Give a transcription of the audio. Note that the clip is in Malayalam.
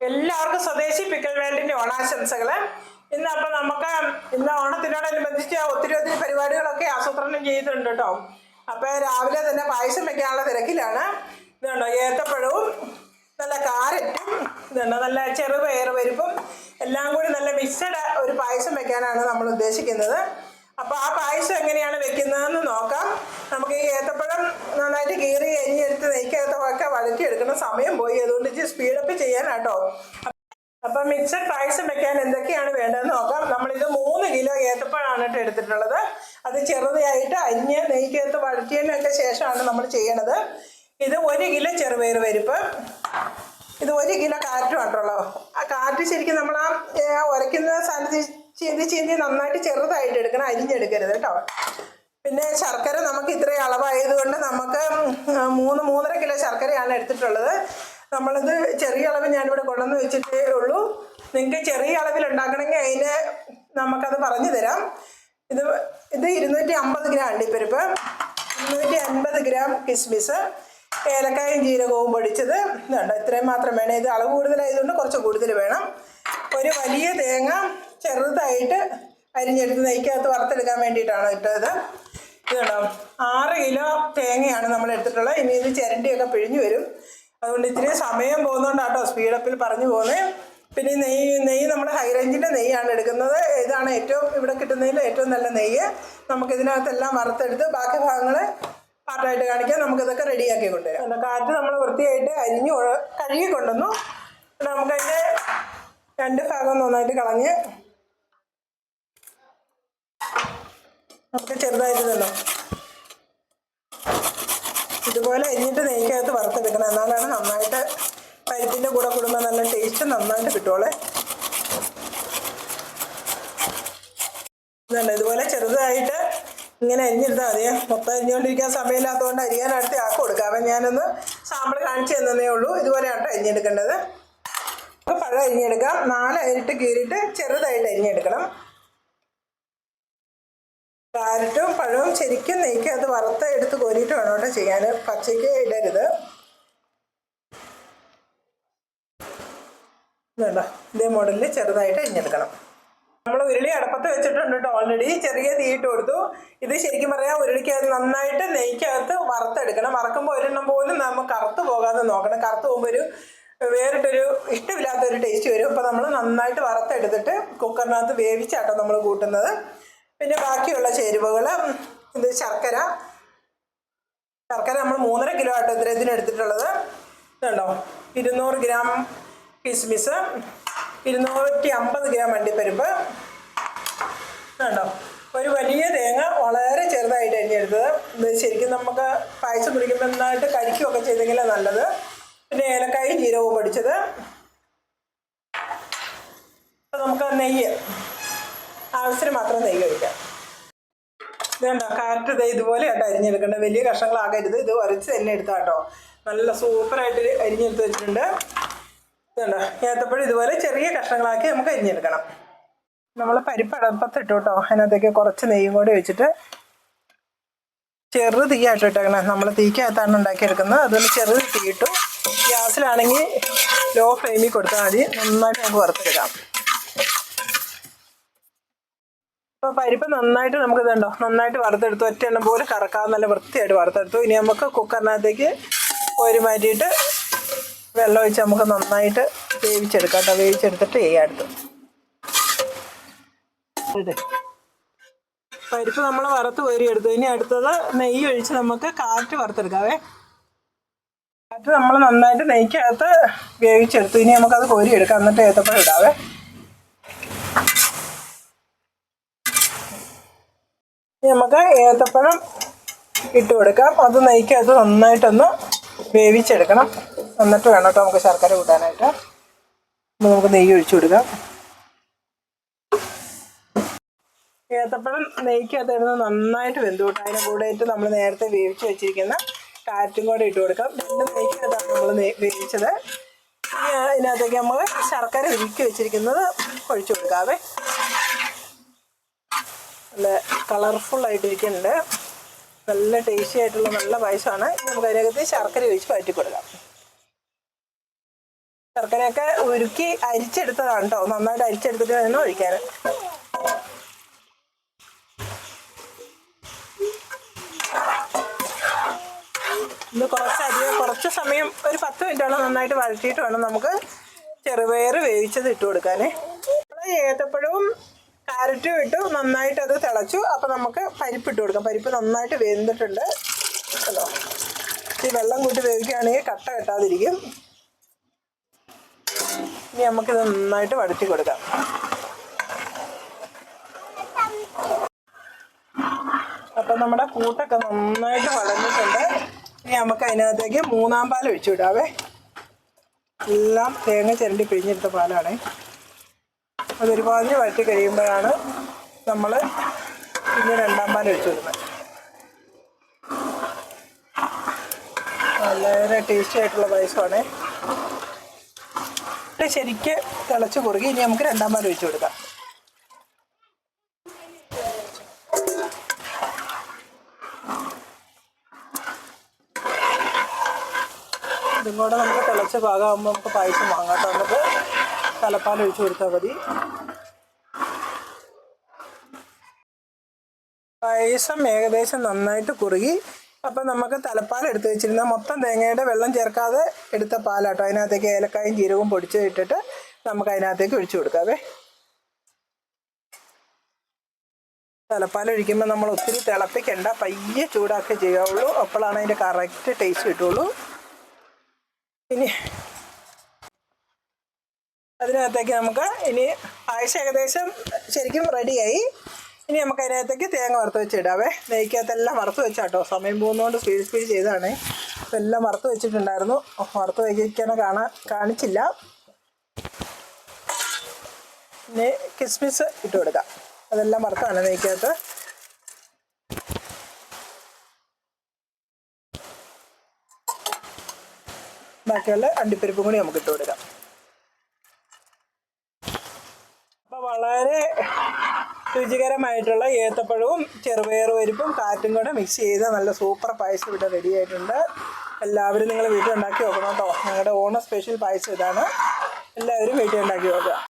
എല്ലാവർക്കും സ്വദേശി പിക്കൽ വേൾഡിന്റെ ഓണാശംസകൾ ഇന്ന് അപ്പൊ നമുക്ക് ഇന്ന് ഓണത്തിനോടനുബന്ധിച്ച് ഒത്തിരി ഒത്തിരി പരിപാടികളൊക്കെ ആസൂത്രണം ചെയ്തിട്ടുണ്ട് കേട്ടോ അപ്പൊ രാവിലെ തന്നെ പായസം വെക്കാനുള്ള തിരക്കിലാണ്. ഇതുണ്ടോ ഏത്തപ്പഴവും നല്ല കാരറ്റും ഇതുണ്ടോ നല്ല ചെറുപയർ പരിപ്പും എല്ലാം കൂടി നല്ല മിക്സഡ് ഒരു പായസം വെക്കാനാണ് നമ്മൾ ഉദ്ദേശിക്കുന്നത്. അപ്പോൾ ആ പായസം എങ്ങനെയാണ് വെക്കുന്നതെന്ന് നോക്കാം. നമുക്ക് ഈ ഏത്തപ്പഴം നന്നായിട്ട് കീറി അരിഞ്ഞെടുത്ത് നെയ്ക്കകത്തൊക്കെ വഴറ്റിയെടുക്കുന്ന സമയം പോയി. അതുകൊണ്ട് ഇച്ചിരി സ്പീഡപ്പ് ചെയ്യാനാട്ടോ. അപ്പം മിക്സഡ് റൈസ് വെക്കാൻ എന്തൊക്കെയാണ് വേണ്ടതെന്ന് നോക്കാം. നമ്മളിത് മൂന്ന് കിലോ ഏത്തപ്പഴമാണ് കേട്ടോ എടുത്തിട്ടുള്ളത്. അത് ചെറുതായിട്ട് അരിഞ്ഞ് നെയ്ക്കകത്ത് വഴറ്റിയതിനൊക്കെ ശേഷമാണ് നമ്മൾ ചെയ്യണത്. ഇത് ഒരു കിലോ ചെറുപയർ പരിപ്പ്. ഇത് ഒരു കിലോ കാറ്റ് ആട്ടുള്ളൂ ആ കാറ്റ് ശരിക്കും നമ്മൾ ആ ഉരയ്ക്കുന്ന സ്ഥലത്ത് ചീന്തി ചീന്തി നന്നായിട്ട് ചെറുതായിട്ട് എടുക്കണം അരിഞ്ഞെടുക്കരുത് കേട്ടോ. പിന്നെ ശർക്കര നമുക്ക് ഇത്രയും അളവായതുകൊണ്ട് നമുക്ക് മൂന്ന് മൂന്നര കിലോ ശർക്കരയാണ് എടുത്തിട്ടുള്ളത്. നമ്മളിത് ചെറിയ അളവ് ഞാനിവിടെ കൊണ്ടുവന്ന് വെച്ചിട്ടേ ഉള്ളൂ. നിങ്ങൾക്ക് ചെറിയ അളവിൽ ഉണ്ടാക്കണമെങ്കിൽ അതിന് നമുക്കത് പറഞ്ഞു തരാം. ഇത് ഇത് ഇരുന്നൂറ്റി അമ്പത് ഗ്രാം അണ്ടിപ്പരിപ്പ് ഇരുന്നൂറ്റി അൻപത് ഗ്രാം കിസ്മിസ്. ഏലക്കായും ജീരകവും പൊടിച്ചത്. ഇതുണ്ട്. ഇത്രയും മാത്രം വേണം. ഇത് അളവ് കൂടുതലായതുകൊണ്ട് കുറച്ച് കൂടുതൽ വേണം. ഒരു വലിയ തേങ്ങ ചെറുതായിട്ട് അരിഞ്ഞെടുത്ത് നെയ്ക്കകത്ത് വറുത്തെടുക്കാൻ വേണ്ടിയിട്ടാണ് ഇട്ടത്. ഇത് കണ്ടോ ആറ് കിലോ തേങ്ങയാണ് നമ്മൾ എടുത്തിട്ടുള്ളത്. ഇനി ഇത് ചിരണ്ടിയൊക്കെ പിഴിഞ്ഞു വരും. അതുകൊണ്ട് ഇത്തിരി സമയം പോകുന്നതുകൊണ്ടാട്ടോ സ്പീഡപ്പിൽ പറഞ്ഞു പോകുന്നത് പിന്നെ നെയ്യ് നെയ്യ് നമ്മൾ ഹൈ റേഞ്ചിന്റെ നെയ്യാണ് എടുക്കുന്നത്. ഇതാണ് ഏറ്റവും ഇവിടെ കിട്ടുന്നതിൽ ഏറ്റവും നല്ല നെയ്യ്. നമുക്ക് ഇതിനകത്തെല്ലാം വറുത്തെടുത്ത് ബാക്കി ഭാഗങ്ങൾ പാട്ടായിട്ട് കാണിക്കാം. നമുക്കിതൊക്കെ റെഡിയാക്കി കൊണ്ടുവരാം. കാറ്റ് നമ്മൾ വൃത്തിയായിട്ട് അരിഞ്ഞ് കഴുകി കൊണ്ടുവന്നു. നമുക്കതിന്റെ രണ്ട് ഭാഗം നന്നായിട്ട് കളഞ്ഞ് നമുക്ക് ചെറുതായിരുന്നല്ലോ. ഇതുപോലെ അരിഞ്ഞിട്ട് നെയ്ക്കകത്ത് വറുത്തെടുക്കണം. എന്നാലാണ് നന്നായിട്ട് പരിപ്പിന്റെ കൂടെ കൂടുമ്പോൾ നല്ല ടേസ്റ്റ് നന്നായിട്ട് കിട്ടുള്ളേ ഇതല്ല ഇതുപോലെ ചെറുതായിട്ട് ഇങ്ങനെ അരിഞ്ഞെടുത്താൽ മതി. മൊത്തം അരിഞ്ഞുകൊണ്ടിരിക്കാൻ സമയമില്ലാത്തതുകൊണ്ട് അരിയാൻ അടുത്ത് ആക്കി കൊടുക്കാം. അപ്പം ഞാനൊന്ന് സാമ്പിൾ കാണിച്ചു തന്നേ ഉള്ളൂ. ഇതുപോലെയാണ് അരിഞ്ഞെടുക്കേണ്ടത്. പഴം അരിഞ്ഞെടുക്കാം. നാല് അരിട്ട് കീറിയിട്ട് ചെറുതായിട്ട് അരിഞ്ഞെടുക്കണം. ക്യാരറ്റും പഴവും ശരിക്കും നെയ്ക്കകത്ത് വറുത്ത് എടുത്ത് കോരിയിട്ട് വേണം കേട്ടോ ചെയ്യാൻ പച്ചയ്ക്ക് ഇടരുത്. ഇതേ മോഡലിൽ ചെറുതായിട്ട് അരിഞ്ഞെടുക്കണം. നമ്മൾ ഉരുളി അടപ്പത്ത് വെച്ചിട്ടുണ്ട് കേട്ടോ ഓൾറെഡി ചെറിയ തീയിട്ട് കൊടുത്തു. ഇത് ശരിക്കും പറയാം ഉരുളിക്ക് നന്നായിട്ട് നെയ്ക്കകത്ത് വറുത്തെടുക്കണം. വറക്കുമ്പോൾ ഒരെണ്ണം പോലും നമ്മൾ കറുത്ത് പോകാതെ നോക്കണം. കറുത്ത് പോകുമ്പോൾ ഒരു വേറിട്ടൊരു ഇഷ്ടമില്ലാത്തൊരു ടേസ്റ്റ് വരും. അപ്പോൾ നമ്മൾ നന്നായിട്ട് വറുത്തെടുത്തിട്ട് കുക്കറിനകത്ത് വേവിച്ചാട്ടോ നമ്മൾ കൂട്ടുന്നത്. പിന്നെ ബാക്കിയുള്ള ചേരുവകൾ ഇത് ശർക്കര. ശർക്കര നമ്മൾ മൂന്നര കിലോ ആട്ടോ ഇത്രയത്തിന് എടുത്തിട്ടുള്ളത്. ഇതുണ്ടോ? ഇരുന്നൂറ് ഗ്രാം കിസ്മിസ് ഇരുന്നൂറ്റി അമ്പത് ഗ്രാം അണ്ടിപ്പരിപ്പ് ഇതുണ്ടോ? ഒരു വലിയ തേങ്ങ വളരെ ചെറുതായിട്ട് അരിഞ്ഞെടുത്തത് ഇത് ശരിക്കും നമുക്ക് പായസം കുടിക്കുമ്പോൾ നന്നായിട്ട് കഴിക്കുകയൊക്കെ ചെയ്തെങ്കിലാണ് നല്ലത്. പിന്നെ ഏലക്കായും ജീരകവും പൊടിച്ചത്. നമുക്ക് നെയ്യ്. ആവശ്യത്തിന് മാത്രം നെയ്യ് ഒഴിക്കാം. ഇതുണ്ടോ? കാറ്റ് ഇതേ ഇതുപോലെ ആയിട്ട് അരിഞ്ഞെടുക്കേണ്ടത്. വലിയ കഷ്ണങ്ങളാകരുത്. ഇത് ഉരച്ച് തന്നെ എടുത്താട്ടോ. നല്ല സൂപ്പറായിട്ട് അരിഞ്ഞെടുത്ത് വെച്ചിട്ടുണ്ട്. ഇതുണ്ടോ? ഏത്തപ്പഴം ഇതുപോലെ ചെറിയ കഷ്ണങ്ങളാക്കി നമുക്ക് അരിഞ്ഞെടുക്കണം. നമ്മൾ പരിപ്പ് അടപ്പത്തിട്ടു കേട്ടോ അതിനകത്തേക്ക് കുറച്ച് നെയ്യും കൂടി വെച്ചിട്ട് ചെറു തീയായിട്ട് ഇട്ടേക്കണം. നമ്മൾ തീക്കകത്താണ് ഉണ്ടാക്കിയെടുക്കുന്നത്. അതുകൊണ്ട് ചെറു തീ ഇട്ടു ഗ്യാസിലാണെങ്കിൽ ലോ ഫ്ലെയിമിൽ കൊടുത്താൽ മതി. നന്നായിട്ട് നമുക്ക് വറുത്തെടുക്കാം. അപ്പോൾ പരിപ്പ് നന്നായിട്ട് നമുക്ക് ഇതുണ്ടോ നന്നായിട്ട് വറുത്തെടുത്തു. ഒറ്റ എണ്ണം പോലെ കറക്കാതെ നല്ല വൃത്തിയായിട്ട് വറുത്തെടുത്തു. ഇനി നമുക്ക് കുക്കറിനകത്തേക്ക് ഒരു മാറ്റിയിട്ട് വെള്ളം ഒഴിച്ച് നമുക്ക് നന്നായിട്ട് വേവിച്ചെടുക്കാം കേട്ടോ. വേവിച്ചെടുത്തിട്ട് ചെയ്യാം അടുത്ത്. പരിപ്പ് നമ്മൾ വറുത്ത് കോരിയെടുത്തു. ഇനി അടുത്തത് നെയ്യ് ഒഴിച്ച് നമുക്ക് കാറ്റ് വറുത്തെടുക്കാവേ. കാറ്റ് നമ്മൾ നന്നായിട്ട് നെയ്ക്കകത്ത് വേവിച്ചെടുത്തു. ഇനി നമുക്കത് കോരിയെടുക്കാം. എന്നിട്ട് ഏത്തപ്പഴം ഇടാവേ. നമുക്ക് ഏത്തപ്പഴം ഇട്ട് കൊടുക്കാം. അത് നെയ്ക്കകത്ത് നന്നായിട്ടൊന്ന് വേവിച്ചെടുക്കണം. എന്നിട്ട് വേണം കേട്ടോ നമുക്ക് ശർക്കര കൂട്ടാനായിട്ട്. നമുക്ക് നെയ്യ് ഒഴിച്ചു കൊടുക്കാം. ഏത്തപ്പഴം നെയ്ക്കകത്ത് ഇടുന്ന നന്നായിട്ട് വെന്ത് കൂട്ടാം. അതിന്റെ കൂടെയായിട്ട് നമ്മൾ നേരത്തെ വേവിച്ച് വെച്ചിരിക്കുന്ന കാറ്റും കൂടെ ഇട്ട് കൊടുക്കാം. രണ്ട് നെയ്ക്കകത്താണ് നമ്മൾ വേവിച്ചത്. ഇനി അതിനകത്തേക്ക് നമ്മൾ ശർക്കര ഉരുക്കി വെച്ചിരിക്കുന്നത് ഒഴിച്ചു കൊടുക്കാവേ. നല്ല കളർഫുൾ ആയിട്ടിരിക്കുന്നുണ്ട്. നല്ല ടേസ്റ്റി ആയിട്ടുള്ള നല്ല പായസമാണ്. നമുക്ക് അതിനകത്ത് ശർക്കര ഒഴിച്ച് വഴറ്റി കൊടുക്കാം ശർക്കരയൊക്കെ ഉരുക്കി അരിച്ചെടുത്തതാണ് കേട്ടോ നന്നായിട്ട് അരിച്ചെടുത്തിട്ട് വേണം ഒഴിക്കാൻ. ഇത് കുറച്ച് അരി കുറച്ച് സമയം ഒരു പത്ത് മിനിറ്റോളം നന്നായിട്ട് വഴറ്റിയിട്ട് വേണം നമുക്ക് ചെറുപയർ വേവിച്ചത് ഇട്ട് കൊടുക്കാനേ. ഏത്തപ്പഴവും കാരറ്റും ഇട്ട് നന്നായിട്ട് അത് തിളച്ചു. അപ്പം നമുക്ക് പരിപ്പ് ഇട്ട് കൊടുക്കാം. പരിപ്പ് നന്നായിട്ട് വെന്തിട്ടുണ്ട്. ഹലോ. ഈ വെള്ളം കൂട്ടി വേവിക്കുകയാണെങ്കിൽ കട്ട കെട്ടാതിരിക്കും. ഇനി നമുക്കിത് നന്നായിട്ട് വഴറ്റി കൊടുക്കാം. അപ്പം നമ്മുടെ കൂട്ടൊക്കെ നന്നായിട്ട് വളർന്നിട്ടുണ്ട്. ഇനി നമുക്ക് അതിനകത്തേക്ക് മൂന്നാം പാൽ ഒഴിച്ചു വിടാവേ. എല്ലാം തേങ്ങ ചിരണ്ടി പിഴിഞ്ഞെടുത്ത പാലാണ്. അതൊരുപാട് വഴറ്റി കഴിയുമ്പോഴാണ് നമ്മൾ പിന്നെ രണ്ടാം പാൽ ഒഴിച്ചു കൊടുക്കുന്നത്. വളരെ ടേസ്റ്റി ആയിട്ടുള്ള പായസമാണ്. ശരിക്ക് തിളച്ച് കുറുകി ഇനി നമുക്ക് രണ്ടാം പാൽ ഒഴിച്ചു കൊടുക്കാം. ഇതും കൂടെ നമുക്ക് തിളച്ച് പാകമാകുമ്പോൾ നമുക്ക് പായസം വാങ്ങാത്ത നമുക്ക് തലപ്പാൽ ഒഴിച്ചു കൊടുത്താൽ മതി. പായസം ഏകദേശം നന്നായിട്ട് കുറുകി അപ്പം നമുക്ക് തലപ്പാൽ എടുത്ത് വെച്ചിരുന്ന മൊത്തം തേങ്ങയുടെ വെള്ളം ചേർക്കാതെ എടുത്ത പാലാട്ടോ. അതിനകത്തേക്ക് ഏലക്കായും ജീരകവും പൊടിച്ച് ഇട്ടിട്ട് നമുക്ക് അതിനകത്തേക്ക് ഒഴിച്ചു കൊടുക്കാവേ. തലപ്പാൽ ഒഴിക്കുമ്പോൾ നമ്മൾ ഒത്തിരി തിളപ്പിക്കണ്ട പയ്യെ ചൂടാക്കി ചെയ്യാവുള്ളൂ. അപ്പോഴാണ് അതിന്റെ കറക്റ്റ് ടേസ്റ്റ് കിട്ടുള്ളൂ. ഇനി അതിനകത്തേക്ക് നമുക്ക് ഇനി ആഴ്ച ഏകദേശം ശരിക്കും റെഡിയായി. ഇനി നമുക്ക് അതിനകത്തേക്ക് തേങ്ങ വറുത്ത് വെച്ചിടാവേ. നെയ്ക്കകത്തെല്ലാം വറുത്ത് വെച്ചാട്ടോ. സമയം പോകുന്നതുകൊണ്ട് സ്പീഡ് സ്പീഡ് ചെയ്തതാണേ. എല്ലാം വറുത്ത് വെച്ചിട്ടുണ്ടായിരുന്നു. വറുത്ത് വയ്ക്കാനെ കാണാൻ കാണിച്ചില്ല. ഇനി കിസ്മിസ് ഇട്ട് കൊടുക്കാം. അതെല്ലാം വറുത്താണ് നെയ്ക്കകത്ത്. ബാക്കിയുള്ള അണ്ടിപ്പരിപ്പും കൂടി നമുക്ക് ഇട്ട് കൊടുക്കാം അപ്പോൾ വളരെ രുചികരമായിട്ടുള്ള ഏത്തപ്പഴവും ചെറുപയർ പരിപ്പും കാറ്റും കൂടെ മിക്സ് ചെയ്ത നല്ല സൂപ്പർ പായസം ഇവിടെ റെഡിയായിട്ടുണ്ട് എല്ലാവരും നിങ്ങൾ വീട്ടിൽ ഉണ്ടാക്കി നോക്കണം കേട്ടോ. ഞങ്ങളുടെ ഓണ സ്പെഷ്യൽ പായസം ഇതാണ്. എല്ലാവരും വീട്ടിൽ ഉണ്ടാക്കി നോക്കുക.